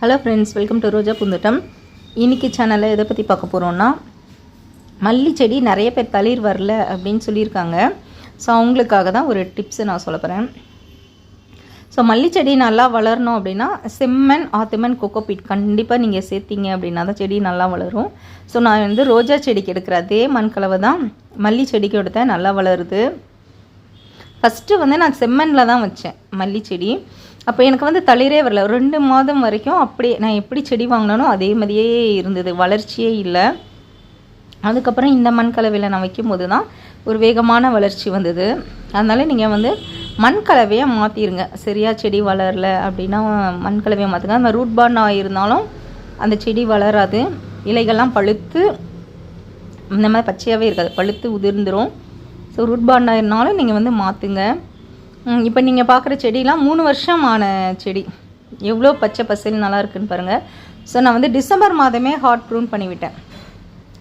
Hello friends welcome to Roja Poonthottam இன்றைக்கி சேனலில் எதை பற்றி பார்க்க போகிறோன்னா மல்லி செடி நிறைய பேர் தளிர் வரல அப்படின்னு சொல்லியிருக்காங்க. ஸோ அவங்களுக்காக தான் ஒரு டிப்ஸு நான் சொல்ல போகிறேன் ஸோ மல்லி செடி நல்லா வளரணும் அப்படின்னா செம்மண் ஆத்துமன் கோகோபீட் கண்டிப்பாக நீங்கள் சேர்த்தீங்க அப்படின்னா தான் செடி நல்லா வளரும். ஸோ நான் வந்து ரோஜா செடிக்கு எடுக்கிற அதே மண் கலவை தான் மல்லி செடிக்கு எடுத்தேன் நல்லா வளருது. ஃபஸ்ட்டு வந்து நான் செம்மண்ணில் தான் வச்சேன் மல்லி செடி. அப்போ எனக்கு வந்து தளிரே வரல. ரெண்டு மாதம் வரைக்கும் அப்படியே நான் எப்படி செடி வாங்கினானோ அதே மாதிரியே இருந்தது. வளர்ச்சியே இல்லை. அதுக்கப்புறம் இந்த மண் கலவையில் நான் வைக்கும்போது தான் ஒரு வேகமான வளர்ச்சி வந்தது. அதனால் நீங்கள் வந்து மண் கலவையை மாற்றிருங்க சரியா செடி வளரல அப்படின்னா மண் கலவையை மாற்றுங்க அந்த ரூட் பாண்ட் இருந்தாலும் அந்த செடி வளராது. இலைகள்லாம் பழுத்து இந்த மாதிரி பச்சையாகவே இருக்காது. பழுத்து உதிர்ந்துடும் ஸோ ரூட் பார்னாயிருந்தாலும் நீங்கள் வந்து மாற்றுங்க இப்போ நீங்கள் பார்க்குற செடிலாம் மூணு வருஷம் ஆன செடி. எவ்வளோ பச்சை பசேல் நல்லா இருக்குன்னு பாருங்கள் ஸோ நான் வந்து டிசம்பர் மாதமே ஹாட் ப்ரூன் பண்ணிவிட்டேன்.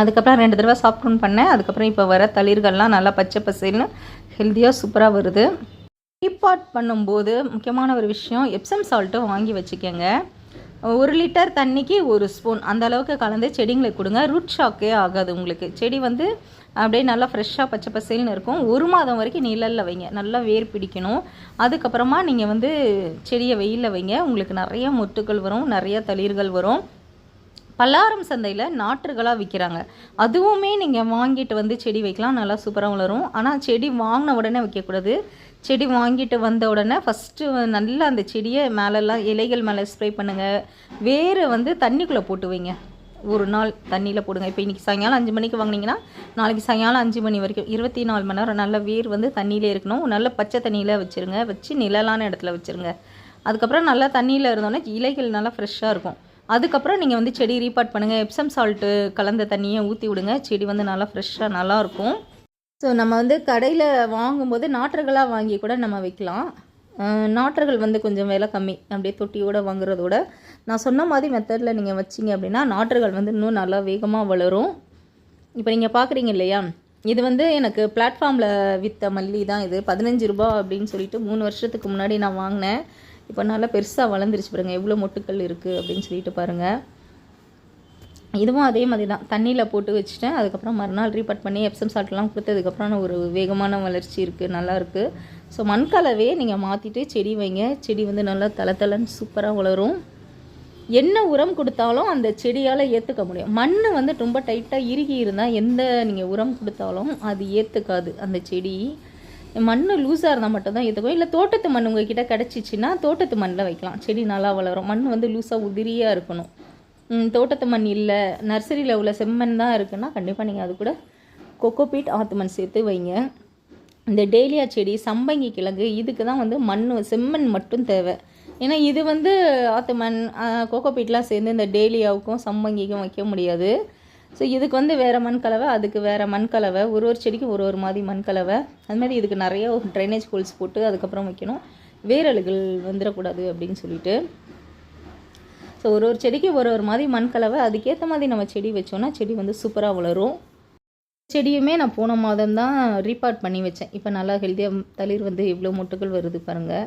அதுக்கப்புறம் ரெண்டு தடவை சாஃப்ட் ப்ரூன் பண்ணேன். அதுக்கப்புறம் இப்போ வர தளிர்கள்லாம் நல்லா பச்சை பசேல்னு ஹெல்த்தியாக சூப்பராக வருது. ரீபாட் பண்ணும்போது முக்கியமான ஒரு விஷயம் எப்சம் சால்ட்டு வாங்கி வச்சுக்கோங்க. ஒரு லிட்டர் தண்ணிக்கு ஒரு ஸ்பூன். அந்த அளவுக்கு கலந்து செடிங்களுக்கு கொடுங்க. ரூட் ஷாக்கே ஆகாது உங்களுக்கு. செடி வந்து அப்படியே நல்லா ஃப்ரெஷ்ஷாக பச்சை பசேல்னு இருக்கும். ஒரு மாதம் வரைக்கும் நிழலில் வைங்க. நல்லா வேர் பிடிக்கணும். அதுக்கப்புறமா நீங்கள் வந்து செடியை வெயிலில் வைங்க. உங்களுக்கு நிறைய மொட்டுக்கள் வரும். நிறைய தளிர்கள் வரும். பல்லாரம் சந்தையில் நாற்றுகளாக விற்கிறாங்க அதுவுமே நீங்கள் வாங்கிட்டு வந்து செடி வைக்கலாம் நல்லா சூப்பராக வளரும். ஆனால் செடி வாங்கின உடனே வைக்கக்கூடாது. செடி வாங்கிட்டு வந்த உடனே ஃபஸ்ட்டு நல்லா அந்த செடியை மேலெல்லாம் இலைகள் மேலே ஸ்ப்ரே பண்ணுங்கள் வேறு வந்து தண்ணிக்குள்ளே போட்டு வைங்க. ஒரு நாள் தண்ணியில் போடுங்க. இப்போ இன்றைக்கி சாயங்காலம் அஞ்சு மணிக்கு வாங்கினீங்கன்னா நாளைக்கு சாயங்காலம் அஞ்சு மணி வரைக்கும் இருபத்தி நாலு மணி நேரம் நல்ல வேர் வந்து தண்ணியிலே இருக்கணும். நல்ல பச்சை தண்ணியில் வச்சுருங்க. வச்சு நிழலான இடத்துல வச்சுருங்க. அதுக்கப்புறம் நல்லா தண்ணியில் இருந்தோன்னே இலைகள் நல்லா ஃப்ரெஷ்ஷாக இருக்கும். அதுக்கப்புறம் நீங்கள் வந்து செடி ரீபாட் பண்ணுங்கள் எப்சம் சால்ட்டு கலந்த தண்ணியை ஊற்றி விடுங்க. செடி வந்து நல்லா ஃப்ரெஷ்ஷாக நல்லாயிருக்கும் ஸோ நம்ம வந்து கடையில் வாங்கும்போது நாற்றுகளாக வாங்கி கூட நம்ம வைக்கலாம். நாற்றுகள் வந்து கொஞ்சம் விலை கம்மி. அப்படியே தொட்டியோட வாங்குறதோட. நான் சொன்ன மாதிரி மெத்தடில் நீங்கள் வச்சிங்க அப்படின்னா நாற்றுகள் வந்து இன்னும் நல்லா வேகமாக வளரும். இப்போ நீங்கள் பார்க்குறீங்க இல்லையா? இது வந்து எனக்கு பிளாட்ஃபார்மில் விற்ற மல்லி தான் இது. பதினஞ்சு ரூபா அப்படின்னு சொல்லிட்டு மூணு வருஷத்துக்கு முன்னாடி நான் வாங்கினேன். இப்போ நல்லா பெருசாக வளர்ந்துருச்சு பாருங்கள் எவ்வளோ மொட்டுக்கள் இருக்குது அப்படின்னு சொல்லிட்டு பாருங்கள் இதுவும் அதே மாதிரி தான். தண்ணியில் போட்டு வச்சுட்டேன். அதுக்கப்புறம் மறுநாள் ரீபட் பண்ணி எப்சம் சால்ட்லாம் கொடுத்ததுக்கப்புறம் ஒரு வேகமான வளர்ச்சி இருக்குது நல்லாயிருக்கு ஸோ மண் கலவையே நீங்கள் மாற்றிட்டு செடி வைங்க. செடி வந்து நல்லா தலை தலைன்னு சூப்பராக வளரும். என்ன உரம் கொடுத்தாலும் அந்த செடியால் ஏற்றுக்க முடியும். மண் வந்து ரொம்ப டைட்டாக இறுகி இருந்தால் எந்த நீங்கள் உரம் கொடுத்தாலும் அது ஏற்றுக்காது அந்த செடி. மண் லூஸாக இருந்தால் மட்டும்தான் ஏற்றுக்கும் இல்லை தோட்டத்து மண் உங்ககிட்ட கிடச்சிச்சின்னா தோட்டத்து மண்ணில் வைக்கலாம். செடி நல்லா வளரும். மண் வந்து லூஸாக உதிரியாக இருக்கணும். தோட்டத்து மண் இல்லை நர்சரியில் உள்ள செம்மண் தான் இருக்குன்னா கண்டிப்பாக நீங்கள் அது கூட கொக்கோபீட் ஆத்து மண் சேர்த்து வைங்க. இந்த டேலியா செடி சம்பங்கி கிழங்கு இதுக்கு தான் வந்து மண் செம்மண் மட்டும் தேவை. ஏன்னா இது வந்து ஆத்து மண் கோகோபீட்லாம் சேர்ந்து இந்த டேலியாவுக்கும் சம்பங்கிக்கும் வைக்க முடியாது. ஸோ இதுக்கு வந்து வேறு மண் கலவை அதுக்கு வேறு மண் கலவை ஒரு ஒரு செடிக்கும் ஒரு ஒரு மாதிரி மண் கலவை அது மாதிரி இதுக்கு நிறைய ட்ரைனேஜ் ஹோல்ஸ் போட்டு அதுக்கப்புறம் வைக்கணும். வேரலுகள் வந்துடக்கூடாது அப்படின்னு சொல்லிட்டு. ஸோ ஒரு ஒரு செடிக்கு ஒரு ஒரு மாதிரி மண் கலவை அதுக்கேற்ற மாதிரி நம்ம செடி வச்சோம்னா செடி வந்து சூப்பராக வளரும். செடியுமே நான் போன மாதம் தான் ரீபார்ட் பண்ணி வச்சேன். இப்போ நல்லா ஹெல்த்தியாக தளிர் வந்து எவ்வளோ மொட்டுகள் வருது பாருங்கள்